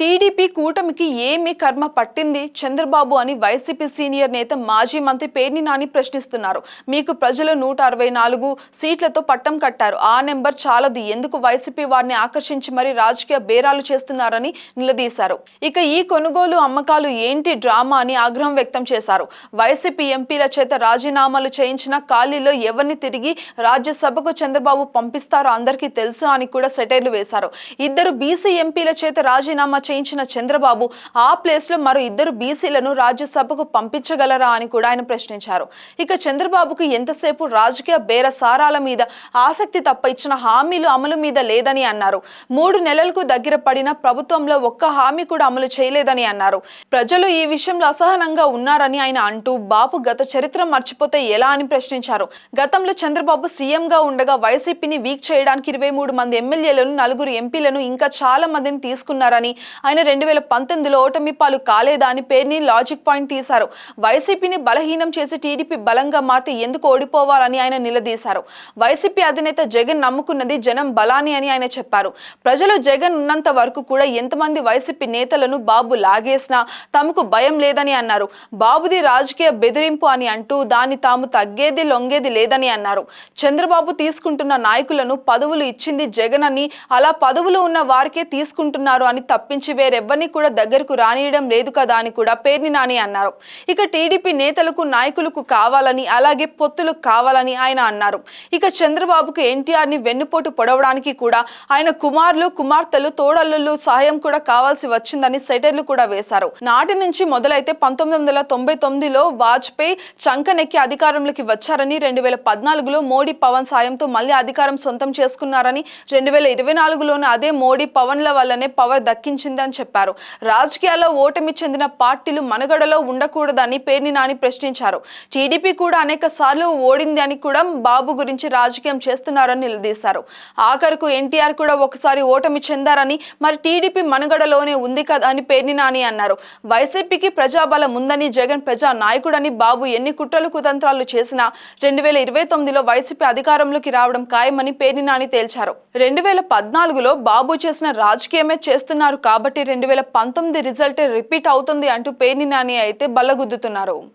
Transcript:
TDP కూటమికి ఏమి కర్మ పట్టింది? చంద్రబాబు అని వైసీపీ సీనియర్ నేత మాజీ మంత్రి పేర్ని నాని ప్రశ్నిస్తున్నారు. మీకు ప్రజలు నూట అరవై నాలుగు సీట్లతో పట్టం కట్టారు. ఆ నెంబర్ చాలదు. ఎందుకు వైసీపీ వారిని ఆకర్షించి మరి రాజకీయ బేరాలు చేస్తున్నారని నిలదీశారు. ఇక ఈ కొనుగోలు అమ్మకాలు ఏంటి డ్రామా అని ఆగ్రహం వ్యక్తం చేశారు. వైసీపీ ఎంపీల చేత రాజీనామాలు చేయించిన ఖాళీలో ఎవరిని తిరిగి రాజ్యసభకు చంద్రబాబు పంపిస్తారో అందరికీ తెలుసు అని కూడా సెటైర్లు వేశారు. ఇద్దరు బీసీ ఎంపీల చేత రాజీనామా చేయించిన చంద్రబాబు ఆ ప్లేస్లో మరో ఇద్దరు బీసీలను రాజ్యసభకు పంపించగలరా అని కూడా ఆయన ప్రశ్నించారు. ఇక చంద్రబాబుకు ఎంతసేపు రాజకీయ బేరసారాల మీద ఆసక్తి తప్ప ఇచ్చిన హామీలు అమలు మీద లేదని అన్నారు. మూడు నెలలకు దగ్గర పడిన ప్రభుత్వంలో ఒక్క హామీ కూడా అమలు చేయలేదని అన్నారు. ప్రజలు ఈ విషయంలో అసహనంగా ఉన్నారని ఆయన అంటూ బాబు గత చరిత్ర మర్చిపోతే ఎలా అని ప్రశ్నించారు. గతంలో చంద్రబాబు సీఎంగా ఉండగా వైసీపీని వీక్ చేయడానికి ఇరవై మూడు మంది ఎమ్మెల్యేలను నలుగురు ఎంపీలను ఇంకా చాలా మందిని తీసుకున్నారని ఆయన రెండు వేల పంతొమ్మిదిలో ఓటమి పాలు కాలేదా అని పేరుని లాజిక్ పాయింట్ తీశారు. వైసీపీని బలహీనం చేసి టీడీపీ బలంగా మారితే ఎందుకు ఓడిపోవాలని ఆయన నిలదీశారు. వైసీపీ అధినేత జగన్ నమ్ముకున్నది జనం బలాని అని ఆయన చెప్పారు. ప్రజలు జగన్ ఉన్నంత వరకు కూడా ఎంతమంది వైసీపీ నేతలను బాబు లాగేసినా తమకు భయం లేదని అన్నారు. బాబుది రాజకీయ బెదిరింపు అని అంటూ దాన్ని తాము తగ్గేది లొంగేది లేదని అన్నారు. చంద్రబాబు తీసుకుంటున్న నాయకులను పదవులు ఇచ్చింది జగన్ అని అలా పదవులు ఉన్న వారికే తీసుకుంటున్నారు అని తప్పించి వేరెవ్వరిని కూడా దగ్గరకు రానియడం లేదు కదా అని కూడా పేర్ని నాని అన్నారు. ఇక టీడీపీ నేతలకు నాయకులకు కావాలని అలాగే పొత్తులకు కావాలని ఆయన అన్నారు. ఇక చంద్రబాబుకు ఎన్టీఆర్ని వెన్నుపోటు పొడవడానికి కూడా ఆయన కుమారులు కుమార్తెలు తోడల్లులు సహాయం కూడా కావాల్సి వచ్చిందని సెటర్లు కూడా వేశారు. నాటి నుంచి మొదలైతే పంతొమ్మిది వందల తొంభై తొమ్మిదిలో వాజ్పేయి చంకనెక్కి అధికారంలోకి వచ్చారని రెండు వేల పద్నాలుగులో మోడీ పవన్ సాయంతో మళ్ళీ అధికారం సొంతం చేసుకున్నారని రెండు వేల ఇరవై నాలుగులోనే అదే మోడీ పవన్ల వల్లనే పవర్ అని చెప్పారు. రాజకీయాల్లో ఓటమి చెందిన పార్టీలు మనగడలో ఉండకూడదని పేర్ని నాని ప్రశ్నించారు. టీడీపీ కూడా అనేక సార్లు ఓడింది అని కూడా బాబు గురించి రాజకీయం చేస్తున్నారని నిలదీశారు. ఆఖరుకు ఎన్టీఆర్ కూడా ఒకసారి ఓటమి చెందారని మరి టీడీపీ మనగడలోనే ఉంది కదా అని పేర్ని నాని అన్నారు. వైసీపీకి ప్రజాబలం ఉందని జగన్ ప్రజా నాయకుడని బాబు ఎన్ని కుట్రలు కుతంత్రాలు చేసినా రెండు వేల ఇరవై తొమ్మిదిలో వైసీపీ అధికారంలోకి రావడం ఖాయమని పేర్ని నాని తేల్చారు. రెండు వేల పద్నాలుగులో బాబు చేసిన రాజకీయమే చేస్తున్నారు కాబట్టి రెండు వేల పంతొమ్మిది రిజల్ట్ రిపీట్ అవుతుంది అంటూ పేర్ని నాని అయితే బల్లగుద్దుతున్నారు.